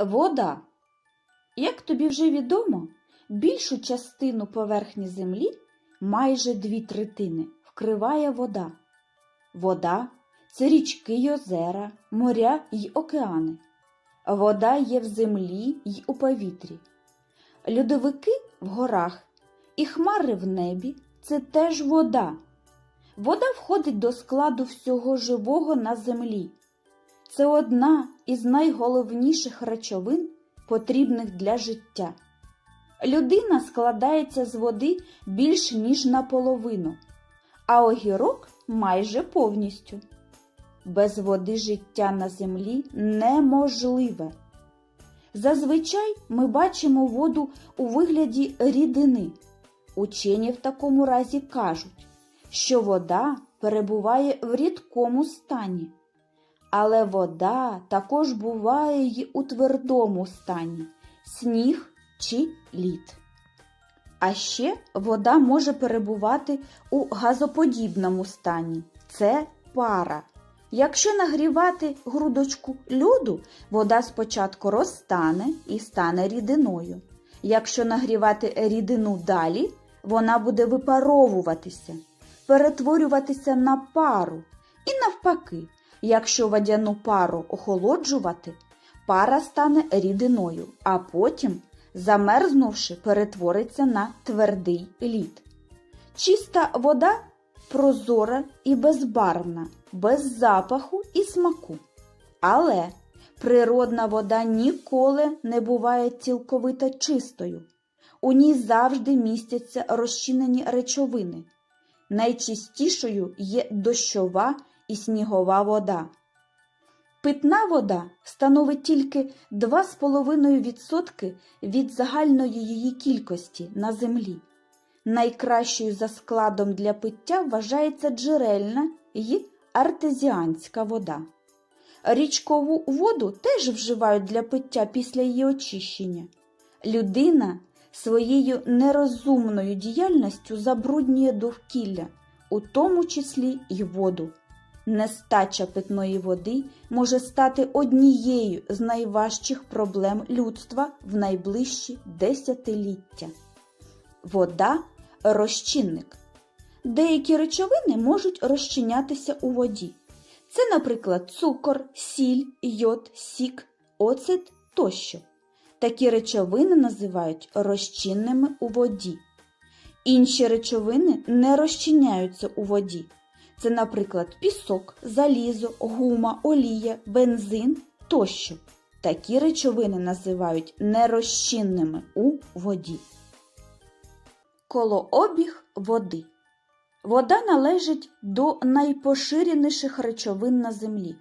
Вода. Як тобі вже відомо, більшу частину поверхні землі, майже дві третини, вкриває вода. Вода це річки й озера, моря й океани. Вода є в землі й у повітрі. Льодовики в горах і хмари в небі це теж вода. Вода входить до складу всього живого на землі. Це одна із найголовніших речовин, потрібних для життя. Людина складається з води більш ніж наполовину, а огірок майже повністю. Без води життя на землі неможливе. Зазвичай ми бачимо воду у вигляді рідини. Учені в такому разі кажуть, що вода перебуває в рідкому стані. Але вода також буває й у твердому стані сніг чи лід. А ще вода може перебувати у газоподібному стані це пара. Якщо нагрівати грудочку льоду, вода спочатку розтане і стане рідиною. Якщо нагрівати рідину далі, вона буде випаровуватися, перетворюватися на пару. І навпаки, якщо водяну пару охолоджувати, пара стане рідиною, а потім, замерзнувши, перетвориться на твердий лід. Чиста вода прозора і безбарвна, без запаху і смаку. Але природна вода ніколи не буває цілковито чистою. У ній завжди містяться розчинені речовини. Найчистішою є дощова і снігова вода. Питна вода становить тільки 2,5% від загальної її кількості на землі. Найкращою за складом для пиття вважається джерельна і артезіанська вода. Річкову воду теж вживають для пиття після її очищення. Людина своєю нерозумною діяльністю забруднює довкілля, у тому числі й воду. Нестача питної води може стати однією з найважчих проблем людства в найближчі десятиліття. Вода розчинник. Деякі речовини можуть розчинятися у воді. Це, наприклад, цукор, сіль, йод, сік, оцет тощо. Такі речовини називають розчинними у воді. Інші речовини не розчиняються у воді. Це, наприклад, пісок, залізо, гума, олія, бензин тощо. Такі речовини називають нерозчинними у воді. Колообіг води. Вода належить до найпоширеніших речовин на землі.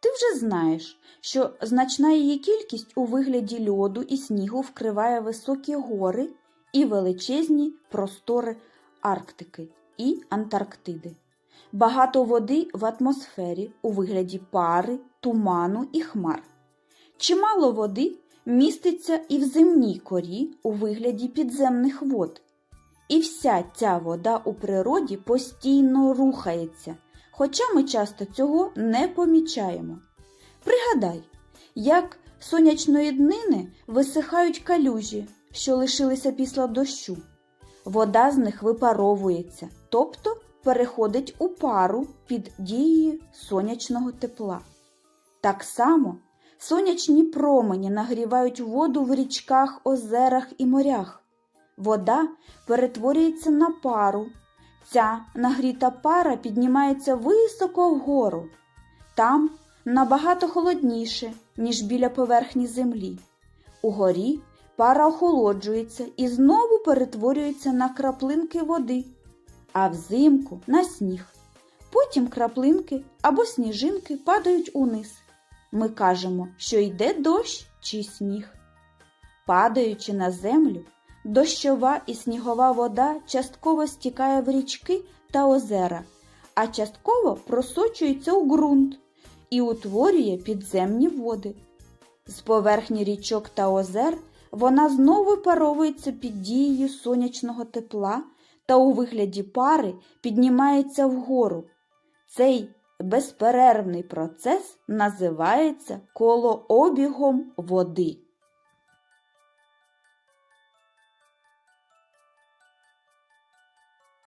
Ти вже знаєш, що значна її кількість у вигляді льоду і снігу вкриває високі гори і величезні простори Арктики і Антарктиди. Багато води в атмосфері у вигляді пари, туману і хмар. Чимало води міститься і в земній корі у вигляді підземних вод. І вся ця вода у природі постійно рухається, хоча ми часто цього не помічаємо. Пригадай, як сонячної днини висихають калюжі, що лишилися після дощу. Вода з них випаровується, тобто переходить у пару під дією сонячного тепла. Так само сонячні промені нагрівають воду в річках, озерах і морях. Вода перетворюється на пару. Ця нагріта пара піднімається високо вгору. Там набагато холодніше, ніж біля поверхні землі. Угорі пара охолоджується і знову перетворюється на краплинки води, а взимку на сніг. Потім краплинки або сніжинки падають униз. Ми кажемо, що йде дощ чи сніг. Падаючи на землю, Дощова і снігова вода частково стікає в річки та озера, а частково просочується у ґрунт і утворює підземні води. З поверхні річок та озер вона знову паровується під дією сонячного тепла та у вигляді пари піднімається вгору. Цей безперервний процес називається колообігом води.